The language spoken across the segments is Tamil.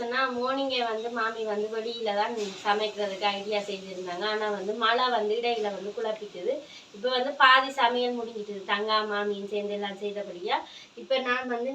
சொன்னால் மார்னிங்கே வந்து மாமி வந்து வெளியில் தான் சமைக்கிறதுக்கு ஐடியா செய்திருந்தாங்க. ஆனால் வந்து மழை வந்து இடையில வந்து குழப்பிட்டது இப்போ வந்து பாதி சமையல் முடிஞ்சிட்டது. தங்கா மாமியும் சேர்ந்து எல்லாம் செய்தபடியா இப்போ நான் வந்து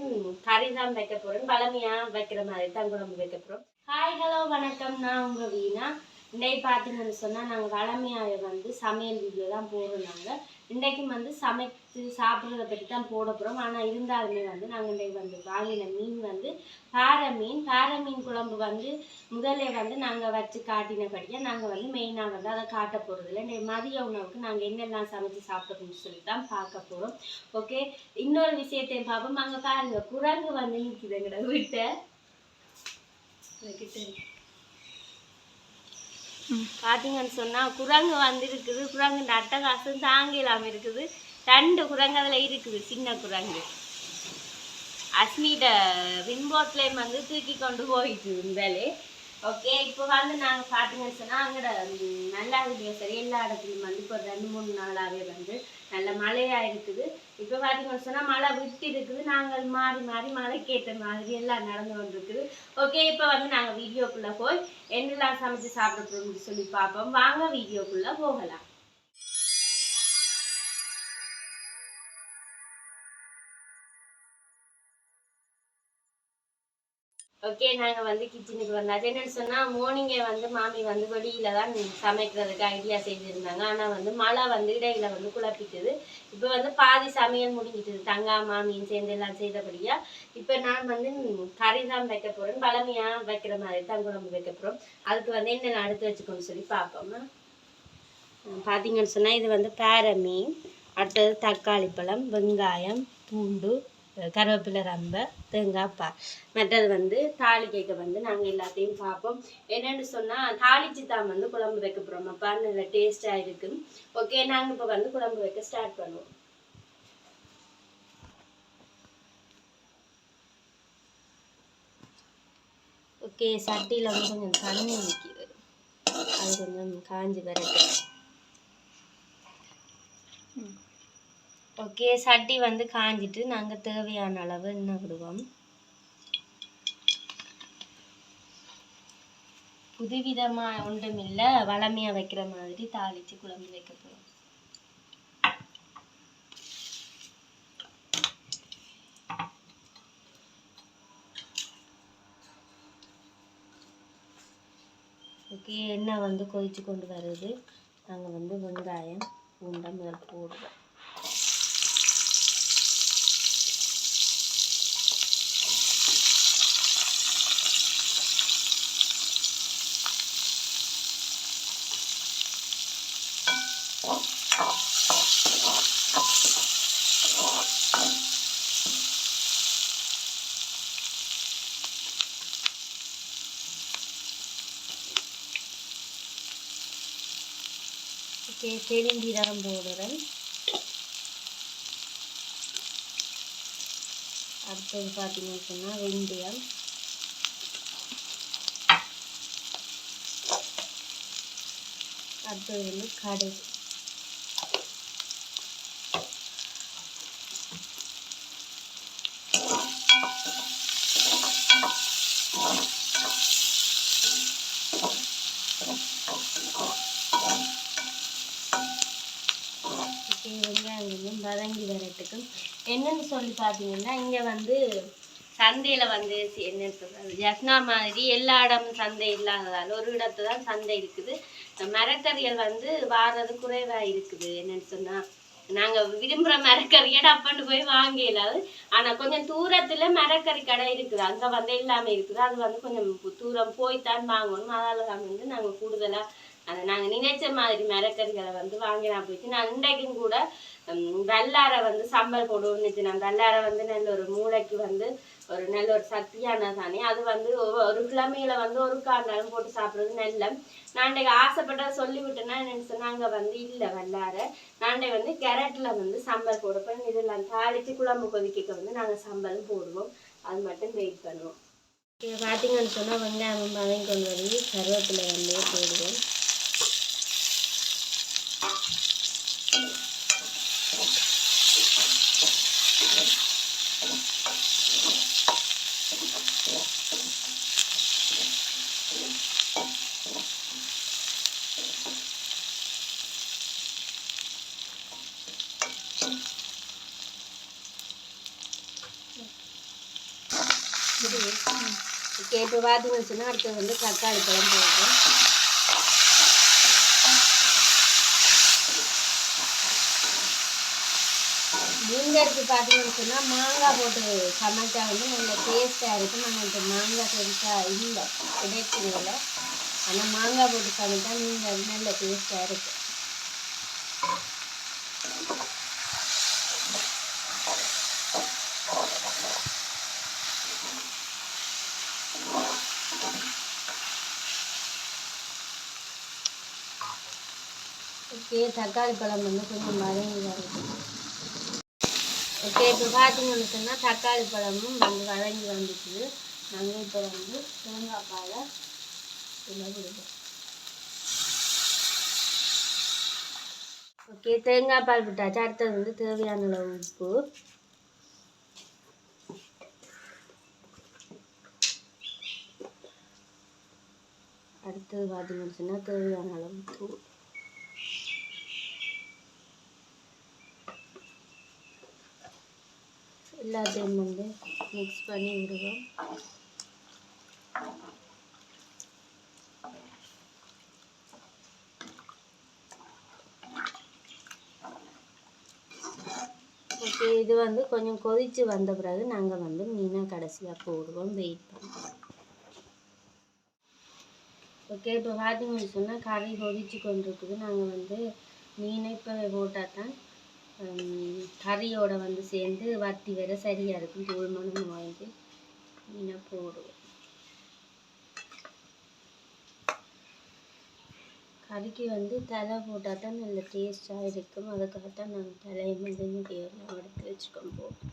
கறி தான் வைக்க போகிறேன் பழமையாக வைக்கிற மாதிரி தான் குழம்பு வைக்க போகிறோம் ஹாய் ஹலோ வணக்கம். நான் உங்கள் வீணா. இன்றைக்கு பார்த்தீங்கன்னு சொன்னால் நாங்கள் வளமையாக வந்து சமையல் வீடியோ தான் போடுறோம் நாங்கள் இன்றைக்கும் வந்து சமைத்து சாப்பிட்றத பற்றி தான் போட போகிறோம் ஆனால் இருந்தாலுமே வந்து நாங்கள் இன்றைக்கு வந்து வாங்கின மீன் வந்து பாறை மீன். பாறை மீன் குழம்பு வந்து முதலே வந்து நாங்கள் வச்சு காட்டினபடியாக நாங்கள் வந்து மெயினாக வந்து அதை காட்ட போகிறதில்ல இன்றைக்கு மதிய உணவுக்கு நாங்கள் என்னெல்லாம் சமைச்சு சாப்பிட்டோம்னு சொல்லி தான் பார்க்க போகிறோம் ஓகே இன்னொரு விஷயத்தையும் பார்ப்போம். அங்கே பாருங்கள் குரங்கு வந்து நிற்குது எங்கட வீட்டை. கிட்ட பார்த்தீங்கன்னு சொன்னால் குரங்கு வந்திருக்குது. குரங்கு அட்டகாசம் தாங்க இல்லாமல் இருக்குது. ரெண்டு குரங்கு அதில் இருக்குது. சின்ன குரங்கு. அஸ்மிட ரிம்போட்லேயும் வந்து தூக்கி கொண்டு போயிட்டு இருந்தாலே. ஓகே இப்போ வந்து நாங்கள் பார்த்தீங்கன்னு சொன்னால் அங்கே நல்லா வீடியோ சரி. எல்லா இடத்துலையும் வந்து இப்போ ரெண்டு மூணு நாளாகவே வந்து நல்ல மழையாக இருக்குது. இப்போ பார்த்தீங்கன்னு சொன்னால் மழை விட்டு இருக்குது. நாங்கள் மாறி மாறி மழைக்கேற்ற மாதிரி எல்லாம் நடந்து கொண்டிருக்குது. ஓகே இப்போ வந்து நாங்கள் வீடியோக்குள்ளே போய் என்னெல்லாம் சமைச்சு சாப்பிட போகிறோம்னு சொல்லி பார்ப்போம். வாங்க வீடியோக்குள்ளே போகலாம். ஓகே நாங்கள் வந்து கிச்சனுக்கு வந்தாச்சு. என்னென்னு சொன்னால் மார்னிங்கே வந்து மாமி வந்து வெளியில தான் சமைக்கிறதுக்கு ஐடியா செஞ்சுருந்தாங்க ஆனால் வந்து மழை வந்து இடையில வந்து குழப்பிட்டது இப்போ வந்து பாதி சமையல் முடிஞ்சிட்டது. தங்கா மாமியும் சேர்ந்து எல்லாம் செய்தபடியா இப்போ நான் வந்து கறி தான் வைக்க போகிறேன் பழமையாக வைக்கிற மாதிரி தான் குழம்பு வைக்க போகிறோம் அதுக்கு வந்து என்னென்ன அடுத்து வச்சுக்கோன்னு சொல்லி பார்ப்போம்மா பார்த்தீங்கன்னு சொன்னால் இது வந்து பேர மீன் அடுத்தது தக்காளி பழம் வெங்காயம் பூண்டு கருவேப்பிலை ரொம்ப தேங்காய் பா மற்றது வந்து தாளிக்கைக்கு வந்து நாங்கள் எல்லாத்தையும் பார்ப்போம் என்னென்னு சொன்னால் தாளிச்சு தான் வந்து குழம்பு வைக்க போகிறோம் அப்போ நல்ல டேஸ்ட்டாக இருக்குது ஓகே நாங்கள் இப்போ வந்து குழம்பு வைக்க ஸ்டார்ட் பண்ணுவோம். ஓகே சட்டியில் வந்து கொஞ்சம் தண்ணி நிற்கிது அது கொஞ்சம் காஞ்சி வரட்டும். ஓகே சட்டி வந்து காஞ்சிட்டு நாங்கள் தேவையான அளவு எண்ணெய் விடுவோம். புதுவிதமாக ஒன்றும் இல்லை வளமையாக வைக்கிற மாதிரி தாளித்து குழம்பு வைக்க போகிறோம் ஓகே எண்ணெய் வந்து கொதிச்சு கொண்டு வருது நாங்கள் வந்து வெங்காயம் பூண்டை முதல் போடுவோம். பெருஞ்சீரகம் போடுறேன் அடுத்தது பார்த்தீங்கன்னு சொன்னால் வெந்தயம். அடுத்தது வந்து கடுகு ஓகே வெங்காயம் கொஞ்சம் வதங்கி வரட்டுக்கு என்னன்னு சொல்லி பார்த்தீங்கன்னா இங்கே வந்து சந்தையில் வந்து என்ன சொல்கிறது ஜஸ்னா மாதிரி எல்லா இடமும் சந்தை இல்லாததால் ஒரு இடத்துல தான் சந்தை இருக்குது. மரக்கறிகள் வந்து வாரது குறைவாக இருக்குது. என்னென்னு சொன்னால் நாங்கள் விரும்புகிற மரக்கறியை டப்பன்னு போய் வாங்கலாது ஆனால் கொஞ்சம் தூரத்தில் மரக்கறி கடை இருக்குது. அங்கே வந்து எல்லாமே இருக்குது. அது வந்து கொஞ்சம் தூரம் போய்த்தான் வாங்கணும். அதால் தான் வந்து நாங்கள் கூடுதலாக அதை நாங்கள் நினைச்ச மாதிரி மரக்கறிகளை வந்து வாங்கினா போயிட்டு நான் இன்றைக்கும் கூட வெள்ளாரை வந்து சம்பல் போடுவோம்னு நான் வெள்ளாரை வந்து நல்ல ஒரு மூளைக்கு வந்து ஒரு நல்ல ஒரு சக்தியான தானே அது வந்து ஒரு கிழமையில வந்து ஒரு காண்டாலும் போட்டு சாப்பிட்றது நல்ல. நான் இன்றைக்கு ஆசைப்பட்ட சொல்லி விட்டேன்னா என்னன்னு சொன்னாங்க வந்து இல்லை வல்லாரை நாண்டை வந்து கேரட்ல வந்து சம்பல் போடுப்போம் இதெல்லாம் தாளித்து குழம்பு கொதிக்க வந்து நாங்கள் சம்பலும் போடுவோம். அது மட்டும் வெயிட் பண்ணுவோம். இங்கே பார்த்தீங்கன்னு சொன்னால் வெங்காயம் வதங்கி கொண்டு வந்து கருவேப்பிலை வந்து போடுவோம். இப்போ பார்த்தீங்கன்னு சொன்னால் அடுத்தது வந்து தக்காளி பழம் போடுறோம் மீன்கறிக்கு பார்த்தீங்கன்னு சொன்னால் மாங்காய் போட்டு சமைச்சா வந்து நல்ல டேஸ்ட்டாக இருக்கும். நாங்கள் இப்போ மாங்காய் பெருசாக இல்லை கிடைக்கிறதில்ல ஆனால் மாங்காய் போட்டு சமைச்சா நீங்கள் நல்ல டேஸ்ட்டாக இருக்கும். ஓகே தக்காளி பழம் வந்து கொஞ்சம் வதங்கிதான் இருக்கும் ஓகே இப்போ பார்த்தீங்கன்னு சொன்னால் தக்காளி பழமும் நாங்கள் வதங்கி வந்துச்சு. நாங்கள் இப்போ வந்து தேங்காய் பாலை இதில் விடுவோம் ஓகே தேங்காய் பால் விட்டாச்சு அடுத்தது வந்து தேவையான அளவு உப்பு. அடுத்தது பார்த்தீங்கன்னு சொன்னால் தேவையான அளவு எல்லாத்தையும் வந்து மிக்ஸ் பண்ணி விடுவோம். ஓகே இது வந்து கொஞ்சம் கொதிச்சு வந்த பிறகு நாங்கள் வந்து மீனை கடைசியாக போடுவோம். வெயிட் பண்ணுவோம். ஓகே இப்போ பார்த்தீங்கன்னு சொன்னால் கறி கொதிச்சு கொண்டு இருக்குது நாங்கள் வந்து மீனை இப்போ போட்டால் தான் கறியோட வந்து சேர்ந்து வத்தி வர சரியாக இருக்கும். தூள் மணம் வாங்கி மீனை போடுவோம் கறிக்கு வந்து தலை போட்டால் தான் நல்ல டேஸ்ட்டாக இருக்கும். அதுக்காக தான் நாங்கள் தலையை வந்து மீடியெல்லாம் எடுத்து வச்சுக்கோம். போட்டு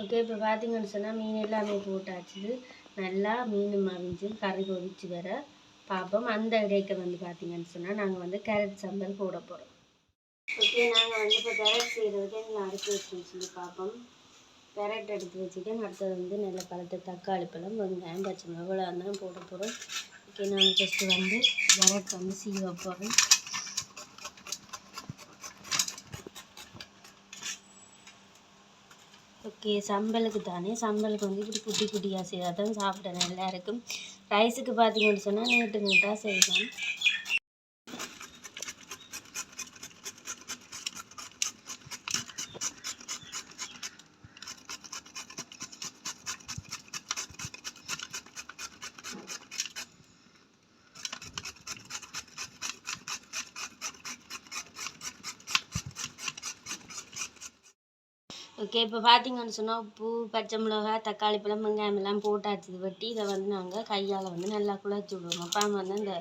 ஓகே இப்போ பார்த்தீங்கன்னு சொன்னால் மீன் எல்லாமே போட்டாச்சு. நல்லா மீன் மவிஞ்சு கறி கொதிச்சு வர பார்ப்போம் அந்த இடைக்க வந்து பார்த்தீங்கன்னு சொன்னால் நாங்கள் வந்து கேரட் சம்பல் போட போகிறோம். ஓகே நாங்கள் வந்து இப்போ கேரட் செய்கிறதுக்கு எங்களை அடுத்து வச்சு சொல்லி பார்ப்போம். கேரட் எடுத்து வச்சுட்டு அடுத்தது வந்து நல்ல பழத்த தக்காளி பழம் வெங்காயம் பச்சை மிளகா தான் போட போகிறோம். ஓகே நாங்கள் ஃபஸ்ட்டு வந்து கேரட் வந்து சீவ போகிறோம். ஓகே சம்பலுக்கு தானே. சம்பலுக்கு வந்து இப்படி குட்டி குட்டியாக செய்தால் தான் சாப்பிட நல்லா இருக்கும் ரைஸுக்கு பார்த்தீங்கன்னு சொன்னால் நீட்டு நீட்டாக செய்வேன் ஓகே இப்போ பார்த்தீங்கன்னு சொன்னால் உப்பு பச்சை மிளகா தக்காளி பழம் வெங்காயம் எல்லாம் போட்டாச்சு வட்டி இதை வந்து நாங்கள் கையால் வந்து நல்லா குழச்சி விடுவோம். அப்போ வந்து அந்த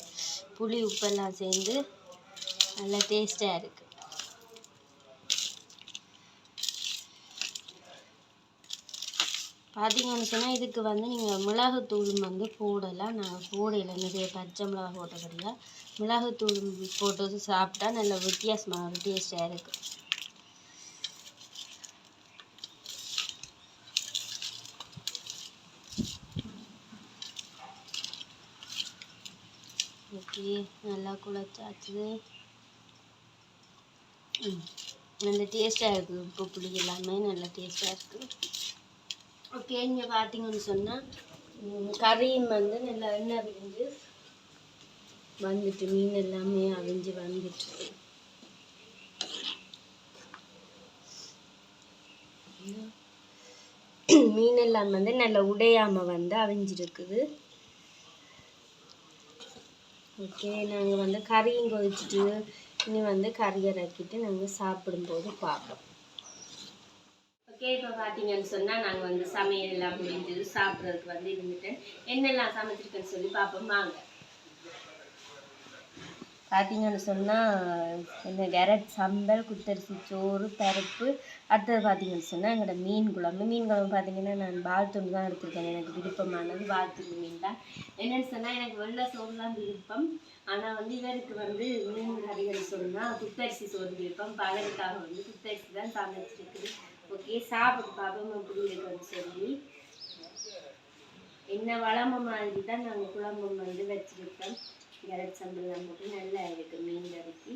புளி உப்பெல்லாம் சேர்ந்து நல்லா டேஸ்ட்டாக இருக்குது பார்த்தீங்கன்னு சொன்னால் இதுக்கு வந்து நீங்கள் மிளகுத்தூள் வந்து போடலாம். நாங்கள் போடையில் நிறைய பச்சை மிளகா போட்டபடியாக மிளகுத்தூள் போட்டு சாப்பிட்டா நல்ல வித்தியாசமாக டேஸ்ட்டாக இருக்குது ஊற்றி நல்லா குழச்சாச்சு. நல்ல டேஸ்ட்டாக இருக்குது உப்பு புளி எல்லாமே நல்லா டேஸ்ட்டாக இருக்குது ஓகே இங்கே பார்த்தீங்கன்னு சொன்னால் கறியும் வந்து நல்லா எண்ணெய் விரிஞ்சு வந்துட்டு மீன் எல்லாமே அவிஞ்சு வந்துட்டு. மீன் எல்லாம் வந்து நல்லா உடையாமல் வந்து அவிஞ்சிருக்குது. ஓகே நாங்கள் வந்து கறியும் கொதிச்சுட்டு இனி வந்து கறி இறக்கிட்டு நாங்கள் சாப்பிடும்போது பார்ப்போம். ஓகே இப்போ பார்த்தீங்கன்னு சொன்னால் நாங்கள் வந்து சமையல் எல்லாம் முடிஞ்சது சாப்பிட்றதுக்கு வந்து இருந்துட்டு என்னெல்லாம் சமைச்சிருக்கேன்னு சொல்லி பார்ப்போம். வாங்க. பார்த்தீங்கன்னு சொன்னால் இந்த கேரட் சம்பல் குத்தரிசி சோறு பருப்பு அடுத்தது பார்த்தீங்கன்னு சொன்னால் எங்களோட மீன் குழம்பு. மீன் குழம்பு பார்த்தீங்கன்னா நான் வால்துண்டு தான் எடுத்திருக்கேன். எனக்கு விருப்பமானது வால்துண்டு மீன் தான். என்னென்னு சொன்னால் எனக்கு வெள்ளை சோறு தான் விருப்பம். ஆனால் வந்து இவருக்கு வந்து மீன் கறிகள் சொன்னால் குத்தரிசி சோறு விருப்பம். பகலுக்காக வந்து குத்தரிசி தான் சமைச்சிருக்குது. ஓகே சாப்பிட்டு பார்ப்போம் எப்படி இருக்குன்னு சொல்லி. என்ன வளம மாதிரி தான் நாங்கள் குழம்பு வந்து வச்சுருக்கோம். கேரட் சம்பளம் போட்டு நல்லா இருக்கு மீன் கறிக்கு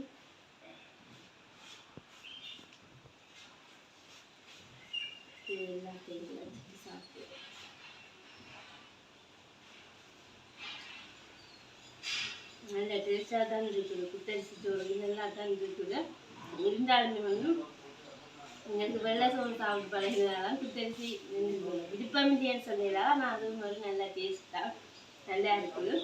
இது எல்லாத்தையும் வச்சுட்டு சாப்பிட்டு. நல்ல டேஸ்டாக தான் இருக்குது. குத்தரிசி சோறு நல்லா தான் இருக்குது. இருந்தாலுமே வந்து எனக்கு வெள்ளை சோறு சாப்பிட்டு பழகினதால குத்தரிசி விருப்பமில்லைன்னு சொன்னதால நான் அதுவும் ஒரு நல்ல டேஸ்ட் தான் நல்லா இருக்குது.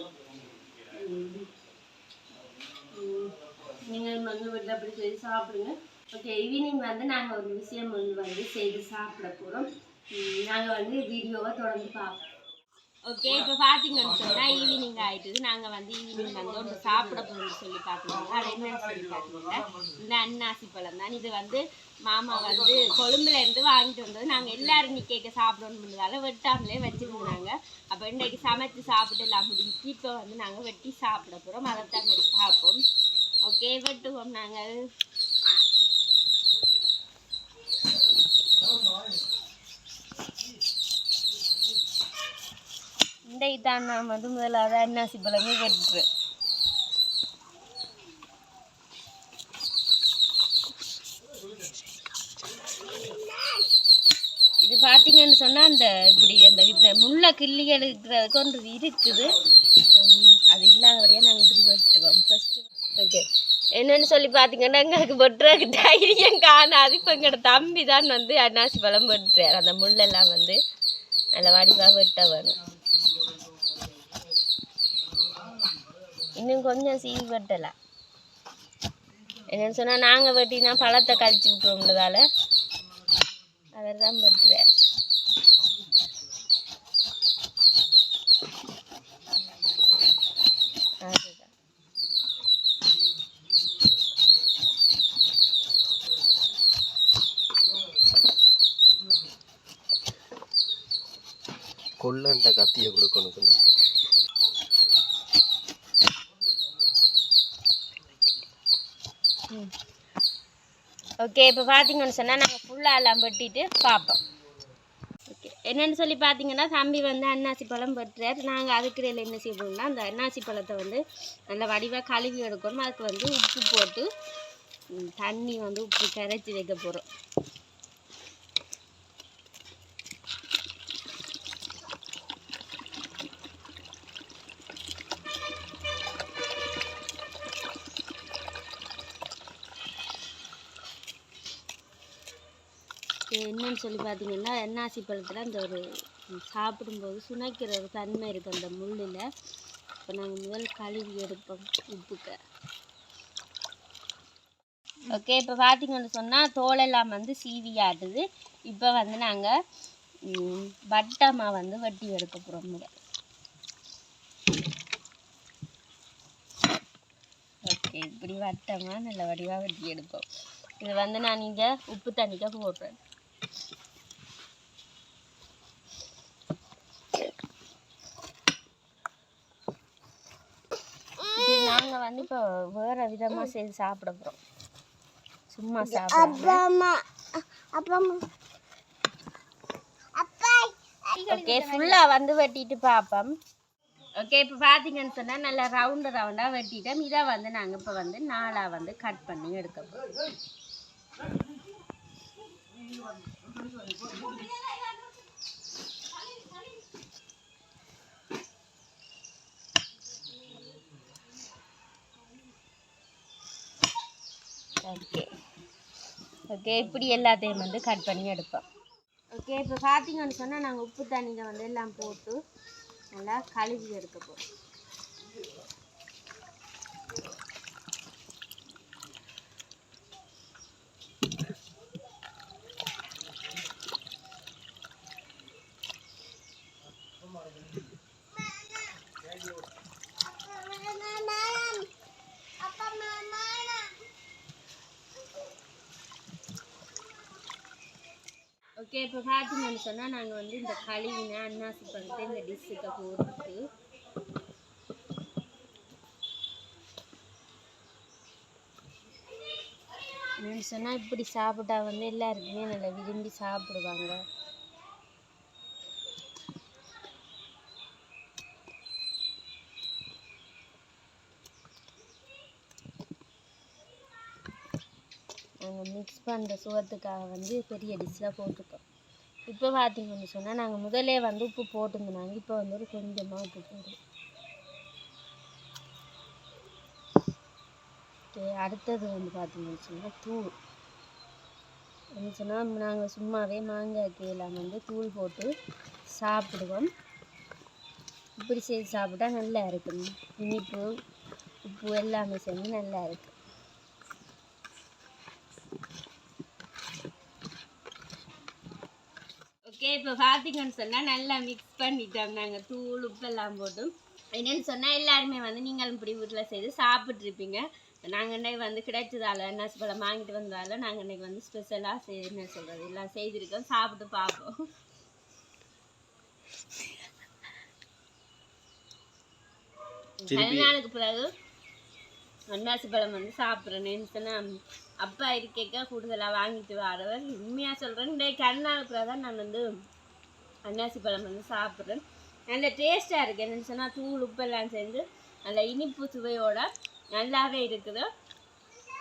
நீங்கள் வந்து வீட்டில் அப்படி செய்து சாப்பிடுங்க. ஓகே ஈவினிங் வந்து நாங்கள் ஒரு விஷயம் வந்து வந்து செய்து சாப்பிட போகிறோம் நாங்கள் வந்து வீடியோவை தொடர்ந்து பார்ப்போம் ஓகே இப்போ பார்த்தீங்கன்னு சொன்னால் ஈவினிங் ஆயிட்டுது. நாங்கள் வந்து ஈவினிங் வந்து ஒன்று சாப்பிட போகணும்னு சொல்லி பார்த்துருக்கோம் அது என்னன்னு சொல்லி பார்த்தீங்கன்னா இந்த அன்னாசி பழம் தான். இது வந்து மாமா வந்து கொழும்புல இருந்து வாங்கிட்டு வந்தது. நாங்கள் எல்லாரும் நீ கேட்க சாப்பிடணும்ன்றதால வெட்டாமலே வச்சுருந்தாங்க. அப்போ இன்னைக்கு சமைச்சு சாப்பிட்டு எல்லாம் முடிஞ்சு இப்போ வந்து நாங்கள் வெட்டி சாப்பிட போகிறோம் அதைத்தான் பார்ப்போம். ஓகே வெட்டுவோம் நாங்கள் இந்த இதான் நான் வந்து முதலாவது அன்னாசி பழமே வெட்டுறேன் இது பார்த்தீங்கன்னு சொன்னால் அந்த இப்படி அந்த இந்த முள்ளை கிள்ளி எடுக்கிறதுக்கு ஒன்று இருக்குது. அது இல்லாதபடியாக நாங்கள் இப்படி வெட்டுவோம் ஃபஸ்ட்டு ஓகே என்னன்னு சொல்லி பார்த்தீங்கன்னா எங்களுக்கு வெட்டுறதுக்கு தைரியம் காணாது. இப்போ எங்களோட தம்பி தான் வந்து அன்னாசி பழம் வெட்டுறார் அந்த முள்ளெல்லாம் வந்து நல்ல வடிவாக வெட்ட வரும் இன்னும் கொஞ்சம் சீவி வெட்டலாம் என்னன்னு சொன்னால் நாங்கள் வெட்டினா பழத்தை கழிச்சு விட்டுருவோம்ன்றதால அவர் தான் வெட்டுறார் அதுதான் கத்தியை கொடுக்கணும் ஓகே இப்போ பார்த்தீங்கன்னு சொன்னால் நாங்கள் ஃபுல்லாக எல்லாம் வெட்டிட்டு பார்ப்போம் ஓகே என்னென்னு சொல்லி பார்த்தீங்கன்னா தம்பி வந்து அன்னாசி பழம் வெட்டுறார். நாங்கள் அதுக்கிடையில் என்ன செய்வோம்னா அந்த அன்னாசி பழத்தை வந்து நல்லா வடிவாக கழுவி எடுக்கணும். அதுக்கு வந்து உப்பு போட்டு தண்ணி வந்து உப்பு கரைச்சி வைக்க போகிறோம் என்னன்னு சொல்லி பார்த்தீங்கன்னா என்னாசி பழத்தில் அந்த ஒரு சாப்பிடும்போது சுனைக்கிற ஒரு தன்மை இருக்குது அந்த முள்ளில். இப்போ நாங்கள் முதல் கழுவி எடுப்போம் உப்புக்கு. ஓகே இப்போ பார்த்தீங்கன்னு சொன்னால் தோலெல்லாம் வந்து சீவி ஆட்டுது. இப்போ வந்து நாங்கள் வட்டமாக வந்து வட்டி எடுக்க போகிறோம் முதல் ஓகே இப்படி வட்டமாக நல்ல வடிவாக வெட்டி எடுப்போம். இது வந்து நான் இங்கே உப்பு தண்ணிக்காக போடுறேன் இது நாங்கள் வந்து இப்போ வேறு விதமாக செய்து சாப்பிட போகிறோம் சும்மா சாப்பிடாம. ஓகே ஃபுல்லாக வந்து வெட்டிட்டு பார்ப்போம் ஓகே இப்போ பார்த்தீங்கன்னு சொன்னால் நல்லா ரவுண்டு ரவுண்டாக வெட்டிட்டோம். இதை வந்து நாங்கள் இப்போ வந்து நாலாக வந்து கட் பண்ணி எடுக்க போகிறோம் ஓகே ஓகே இப்படி எல்லாத்தையும் வந்து கட் பண்ணி எடுப்போம். ஓகே இப்போ பார்த்தீங்கன்னு சொன்னால் நாங்கள் உப்பு தண்ணியில் வந்து எல்லாம் போட்டு நல்லா கழுவி எடுக்க போகிறோம் ஓகே இப்போ பார்த்தீங்கன்னு சொன்னால் நாங்கள் வந்து இந்த கழுவின அன்னாசி பழத்தை இந்த டிஷ்ஷுக்கு போட்டுட்டு. சொன்னால் இப்படி சாப்பிட்டா வந்து எல்லாருக்குமே நல்லா விரும்பி சாப்பிடுவாங்க. மிக்ஸ் பண்ணுற சுகத்துக்காக வந்து பெரிய டிஷ்ஷில் போட்டிருக்கோம். இப்போ பார்த்தீங்கன்னு சொன்னால் நாங்கள் முதலே வந்து உப்பு போட்டிருந்தோம். இப்போ வந்து ஒரு கொஞ்சமாக உப்பு போடுறோம். அடுத்தது வந்து பார்த்தீங்கன்னு சொன்னால் தூள். என்ன சொன்னால் நாங்கள் சும்மாவே மாங்காய் கீழே வந்து தூள் போட்டு சாப்பிடுவோம். இப்படி செய்து சாப்பிட்டா நல்லா இருக்கும். இனிப்பு உப்பு எல்லாமே செஞ்சு நல்லா இருக்கும். இப்போ பார்த்தீங்கன்னு சொன்னால் நல்லா மிக்ஸ் பண்ணிட்டோம் நாங்கள் தூள் உப்பெல்லாம் போட்டு. என்னன்னு சொன்னால் எல்லாருமே வந்து நீங்களும் இப்படி வீட்டில் செய்து சாப்பிட்ருப்பீங்க நாங்கள் இன்னைக்கு வந்து கிடைச்சதால நச்சு பழம் வாங்கிட்டு வந்ததால நாங்கள் இன்னைக்கு வந்து ஸ்பெஷலாக செய் என்ன சொல்கிறது எல்லாம் செய்திருக்கோம். சாப்பிட்டு பார்ப்போம். கல்யாண நாளுக்கு பிறகு அன்னாசி பழம் வந்து சாப்பிட்றேன்னு சொன்னால் அப்பா இருக்கேக்க கூடுதலாக வாங்கிட்டு வரவர் உண்மையாக சொல்கிறேன் இந்த தான் நான் வந்து அன்னாசி பழம் வந்து சாப்பிட்றேன். நல்ல டேஸ்ட்டாக இருக்குது என்னென்னு சொன்னால் தூள் உப்பெல்லாம் சேர்ந்து நல்ல இனிப்பு சுவையோட நல்லாவே இருக்குது.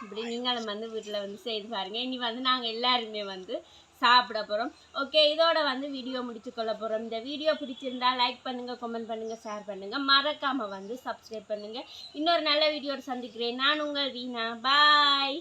இப்படி நீங்களும் வந்து வீட்டில் வந்து செய்து பாருங்கள் இனி வந்து நாங்கள் எல்லாருமே வந்து சாப்பிட போகிறோம் ஓகே இதோட வந்து வீடியோ முடிச்சுக்கொள்ள போகிறோம் இந்த வீடியோ பிடிச்சிருந்தா லைக் பண்ணுங்கள் கமெண்ட் பண்ணுங்கள் ஷேர் பண்ணுங்கள் மறக்காமல் வந்து சப்ஸ்கிரைப் பண்ணுங்கள் இன்னொரு நல்ல வீடியோட சந்திக்கிறேன். நான் உங்கள் வீணா. பாய்